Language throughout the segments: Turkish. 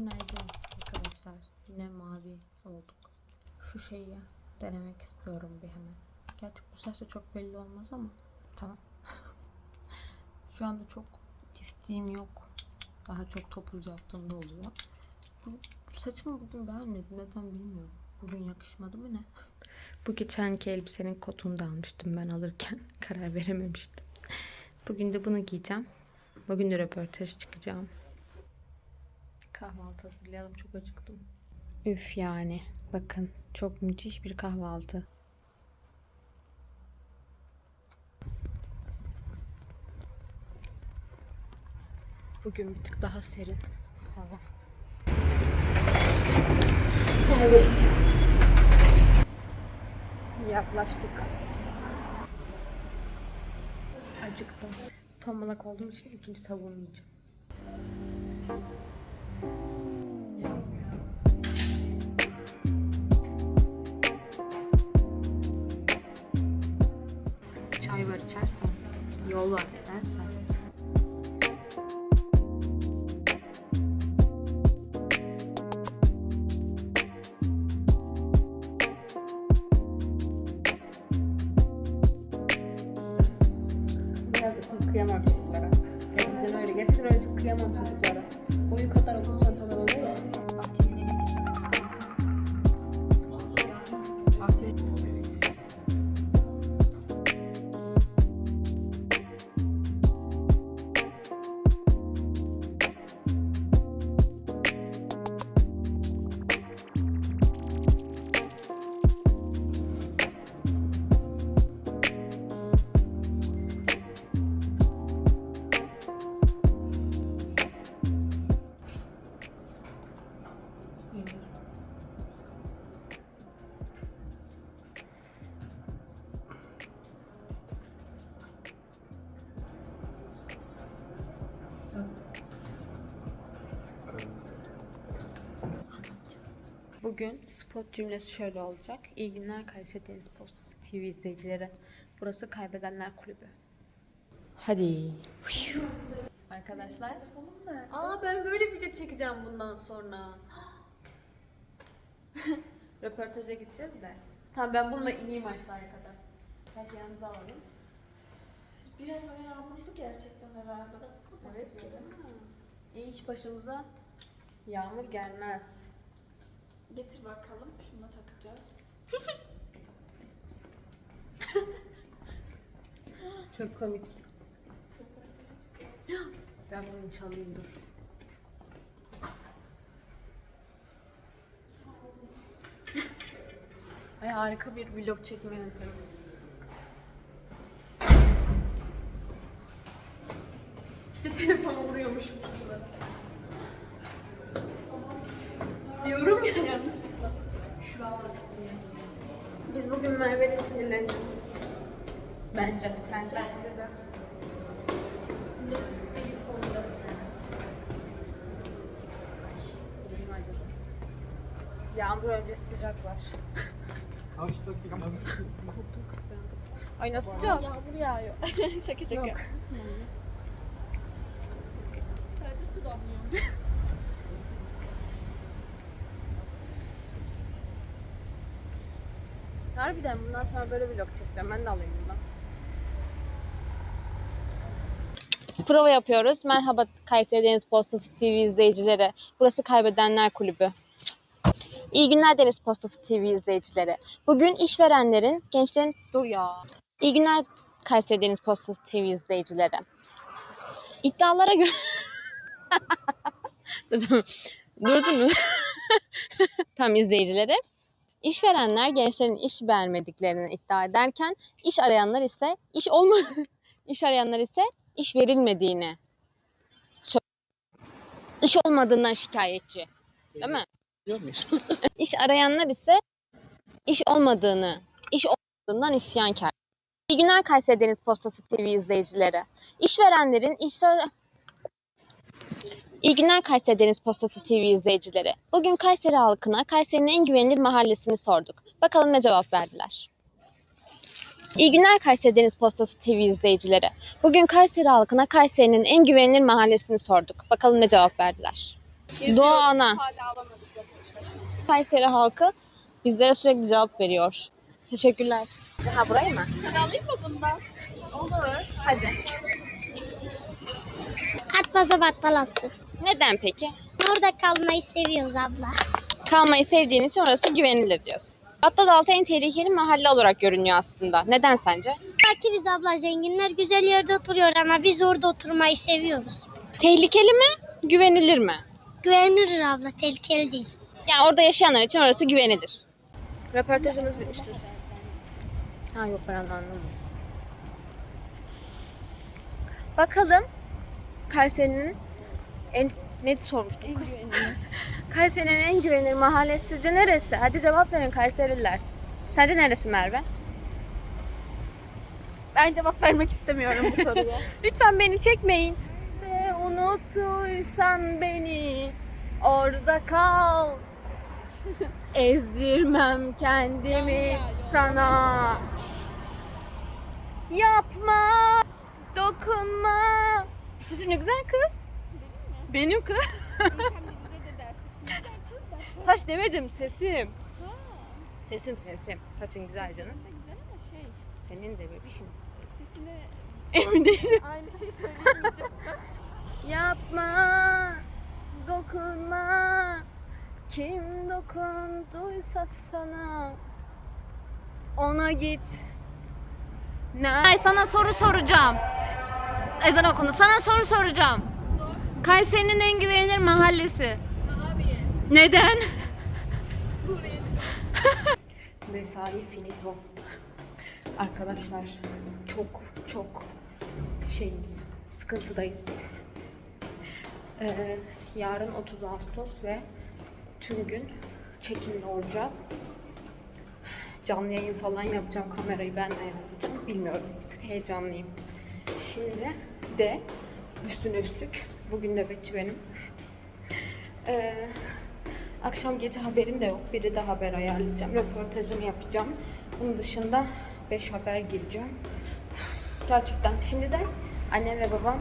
Günaydın arkadaşlar. Yine mavi olduk. Şu şeyi denemek istiyorum bir hemen. Gerçi bu saçta çok belli olmaz ama tamam. Şu anda çok tiftiğim yok. Daha çok topuz yaptığımda oluyor. Bu, saçımı bugün beğenmedim. Neden bilmiyorum. Bugün yakışmadı mı ne? Bu geçenki elbisenin kotunu da almıştım ben alırken. Karar verememiştim. Bugün de bunu giyeceğim. Bugün de röportaj çıkacağım. Kahvaltı hazırlayalım. Çok acıktım. Üf yani. Bakın çok müthiş bir kahvaltı. Bugün bir tık daha serin hava. Evet. Yaklaştık. Acıktım. Tombalak olduğum için ikinci tavuğumu yiyeceğim. Çay var içersen, yol var dersen. Bugün spot cümlesi şöyle olacak. İyi günler Kayseri Deniz Postası TV izleyicileri. Burası Kaybedenler Kulübü. Hadi. Arkadaşlar. Aa ben böyle video çekeceğim bundan sonra. Röportaja gideceğiz de. Tamam ben bununla ineyim aşağıya kadar. Her yanımıza alalım. Biraz hava yağmurlu gerçekten herhalde. Baksana Evet. geliyor. İyi iş başımıza yağmur gelmez. Getir bakalım. Şunu da takacağız. Çok komik. Ben bunu çalayım dur. Ay harika bir vlog çekme yöntemi. İşte telefonu vuruyormuşum şurada. Diyorum ya yanlışlıkla. Şu an. Biz bugün Merve'yle sinirleneceğiz. Bence. Sence? Bence de. Mi acaba? Yağmur öncesi sıcak var. Kaç dakika? Korktum kıskandım. Ay nasıl sıcak? Yağmur yağıyor. şaka şaka. Yok. Sadece su damlıyor. Harbiden bundan sonra böyle vlog çekeceğim. Ben de alayım bundan. Prova yapıyoruz. Merhaba Kayseri Deniz Postası TV izleyicileri. Burası Kaybedenler Kulübü. İyi günler Deniz Postası TV izleyicileri. Bugün işverenlerin, gençlerin... Dur ya. İyi günler Kayseri Deniz Postası TV izleyicileri. İddialara göre... Dur, Durdun mu? Tam izleyicileri. İşverenler gençlerin iş vermediklerini iddia ederken iş arayanlar ise iş olma iş arayanlar ise iş verilmediğini iş olmadığından şikayetçi. Değil mi? Biliyor muyuz? İş arayanlar ise iş olmadığını, iş olmadığından isyankar. İyi günler Kayseri Deniz Postası TV izleyicileri. İşverenlerin iş İyi günler Kayseri Deniz Postası TV izleyicileri. Bugün Kayseri halkına Kayseri'nin en güvenilir mahallesini sorduk. Bakalım ne cevap verdiler. İyi günler Kayseri Deniz Postası TV izleyicileri. Bugün Kayseri halkına Kayseri'nin en güvenilir mahallesini sorduk. Bakalım ne cevap verdiler. Doğa ana. Kayseri halkı bizlere sürekli cevap veriyor. Teşekkürler. Ha burayı mı? Sen alayım mı bundan? Olur. Hadi. At baza battal attı. Neden peki? Orada kalmayı seviyoruz abla. Kalmayı sevdiğin için orası güvenilir diyorsun. Battal en tehlikeli mahalle olarak görünüyor aslında. Neden sence? Fakiriz abla zenginler güzel yerde oturuyor ama biz orada oturmayı seviyoruz. Tehlikeli mi? Güvenilir mi? Güvenilir abla tehlikeli değil. Yani orada yaşayanlar için orası güvenilir. Röportajımız bitmiştir. Ha yok ben anlamadım. Bakalım Kayseri'nin en ne sormuştum kız? Kayseri'nin en güvenilir mahallesi sizce neresi? Hadi cevap verin Kayserililer. Sence neresi Merve? Ben cevap vermek istemiyorum bu soruya. Lütfen beni çekmeyin. Ve unuttuysan beni orada kal. Ezdirmem kendimi sana. Yapma, dokunma. Sesim ne güzel kız. Benim kız. Saç demedim, sesim. Sesim sesim. Saçın güzel canım. Güzel ama şey Senin de bebişim. sesine Emin değilim. aynı şey söyleyemeyeceğim. Yapma, dokunma. Kim dokunduysa sana ona git. Ne? sana soru soracağım. Ezan okundu. Sana soru soracağım. Kayseri'nin en güvenilir mahallesi. Neden? Mesai finito. Arkadaşlar çok çok şeyiz. Sıkıntıdayız. Ee, yarın 30 Ağustos ve tüm gün çekimde olacağız. Canlı yayın falan yapacağım. Kamerayı ben ayarlayacağım. Bilmiyorum. Heyecanlıyım. Şimdi de üstüne üstlük. Bugün nöbetçi benim. Ee, akşam gece haberim de yok. Biri de haber ayarlayacağım. Röportajımı yapacağım. Bunun dışında 5 haber gireceğim. Gerçekten. Şimdi de annem ve babam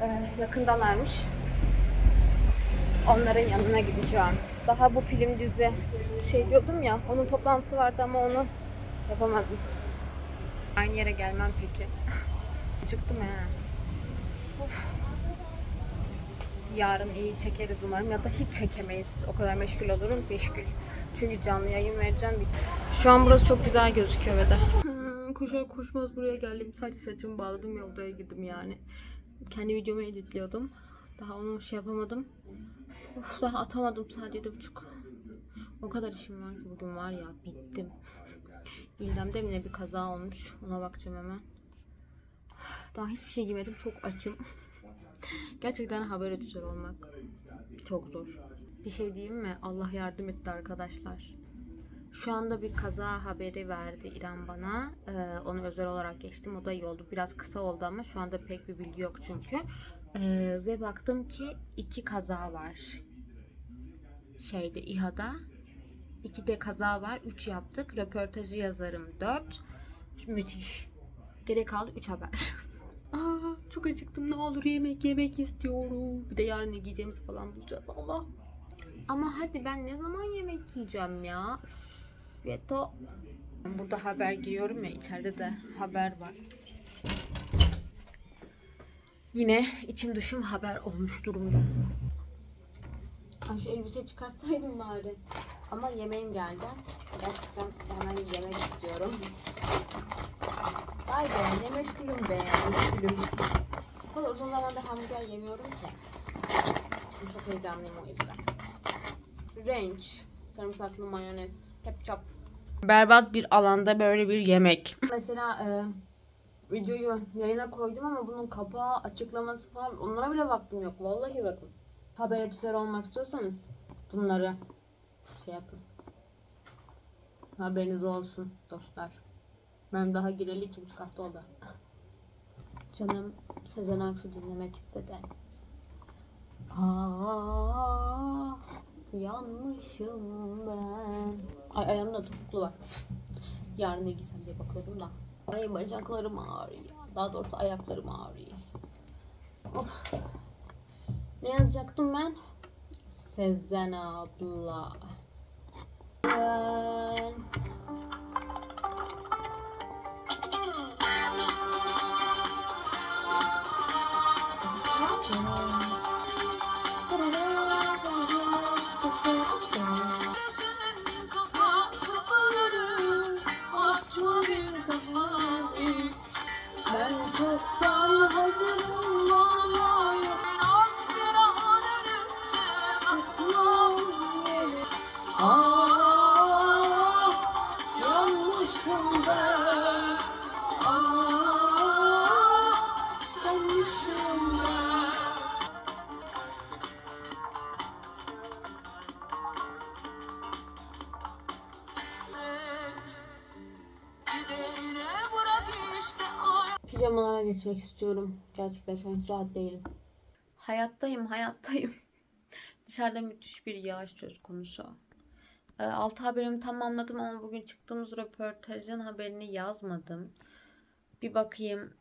e, yakındalarmış. Onların yanına gideceğim. Daha bu film dizi şey diyordum ya onun toplantısı vardı ama onu yapamadım. Aynı yere gelmem peki. Çıktım he. Of. Yarın iyi çekeriz umarım ya da hiç çekemeyiz. O kadar meşgul olurum meşgul. Çünkü canlı yayın vereceğim. Şu an burası çok güzel gözüküyor ve de. Koşar koşmaz buraya geldim. Sadece saçımı bağladım ya odaya girdim yani. Kendi videomu editliyordum. Daha onu şey yapamadım. Of daha atamadım sadece yedi buçuk. O kadar işim var ki bugün var ya bittim. İldem'de mi ne bir kaza olmuş. Ona bakacağım hemen. Daha hiçbir şey yemedim. Çok açım. Gerçekten haber editörü olmak çok zor. Bir şey diyeyim mi? Allah yardım etti arkadaşlar. Şu anda bir kaza haberi verdi İrem bana. Ee, onu özel olarak geçtim. O da iyi oldu. Biraz kısa oldu ama şu anda pek bir bilgi yok çünkü. Ee, ve baktım ki iki kaza var. Şeyde İHA'da. İki de kaza var. Üç yaptık. Röportajı yazarım. Dört. Müthiş. Gerek kaldı üç haber. Aa, çok acıktım. Ne olur yemek yemek istiyorum. Bir de yarın ne giyeceğimizi falan bulacağız. Allah. Ama hadi ben ne zaman yemek yiyeceğim ya? Veto. Ben Burada haber giriyorum ya içeride de haber var. Yine içim dışım haber olmuş durumda. Ay şu elbise çıkarsaydım bari. Ama yemeğim geldi. Gerçekten hemen yemek istiyorum. Vay be ne meşgulüm be meşgulüm. O kadar uzun zamandır hamburger yemiyorum ki. Çok heyecanlıyım o yüzden. Range, sarımsaklı mayonez, ketçap. Berbat bir alanda böyle bir yemek. Mesela e, videoyu yayına koydum ama bunun kapağı, açıklaması falan onlara bile baktım yok. Vallahi bakın. Haber editörü olmak istiyorsanız bunları şey yapın. Haberiniz olsun dostlar. Ben daha gireli iki buçuk hafta oldu. Canım Sezen Aksu dinlemek istedi. Aa, yanmışım ben. Ay ayağımda topuklu var. Yarın ne giysem diye bakıyordum da. Ay bacaklarım ağrıyor. Daha doğrusu ayaklarım ağrıyor. Of. Ne yazacaktım ben? Sezen abla. Ben... çoktan hazırım Pijamalara geçmek istiyorum. Gerçekten şu an hiç rahat değilim. Hayattayım, hayattayım. Dışarıda müthiş bir yağış söz konusu. Ee, altı haberimi tamamladım ama bugün çıktığımız röportajın haberini yazmadım. Bir bakayım.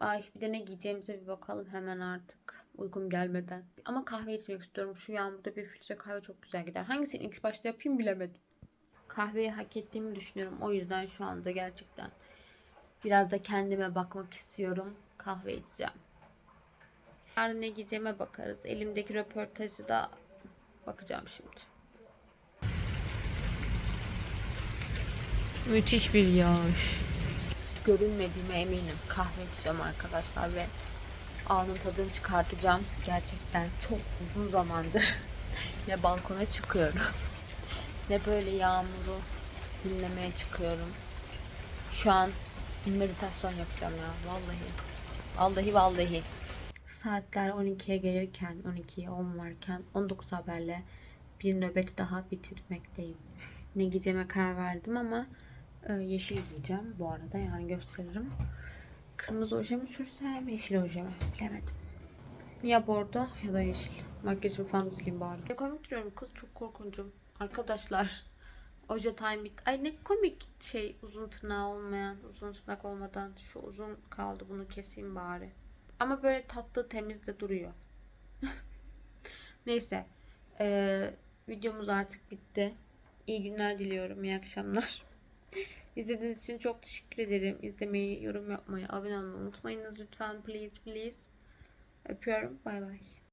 Ay bir de ne giyeceğimize bir bakalım hemen artık. Uykum gelmeden. Ama kahve içmek istiyorum. Şu yağmurda bir filtre kahve çok güzel gider. Hangisini ilk başta yapayım bilemedim. Kahveyi hak ettiğimi düşünüyorum. O yüzden şu anda gerçekten biraz da kendime bakmak istiyorum. Kahve içeceğim. Yarın ne giyeceğime bakarız. Elimdeki röportajı da bakacağım şimdi. Müthiş bir yağış. Görünmediğime eminim. Kahve içeceğim arkadaşlar ve anın tadını çıkartacağım. Gerçekten çok uzun zamandır ne balkona çıkıyorum ne böyle yağmuru dinlemeye çıkıyorum. Şu an meditasyon yapacağım ya vallahi. Vallahi vallahi. Saatler 12'ye gelirken 12'ye 10 varken 19 haberle bir nöbet daha bitirmekteyim. Ne giyeceğime karar verdim ama e, yeşil giyeceğim bu arada yani gösteririm. Kırmızı oje mi sürsem yeşil oje mi bilemedim. Ya bordo ya da yeşil. Makyajımı falan da sileyim bari. Ne komik duruyorum kız çok korkuncum. Arkadaşlar oje time bit. Ay ne komik şey uzun tırnağı olmayan, uzun tırnak olmadan şu uzun kaldı bunu keseyim bari. Ama böyle tatlı temiz de duruyor. Neyse. Ee, videomuz artık bitti. İyi günler diliyorum. İyi akşamlar. İzlediğiniz için çok teşekkür ederim. İzlemeyi, yorum yapmayı, abone olmayı unutmayınız lütfen. Please, please. Öpüyorum. Bay bay.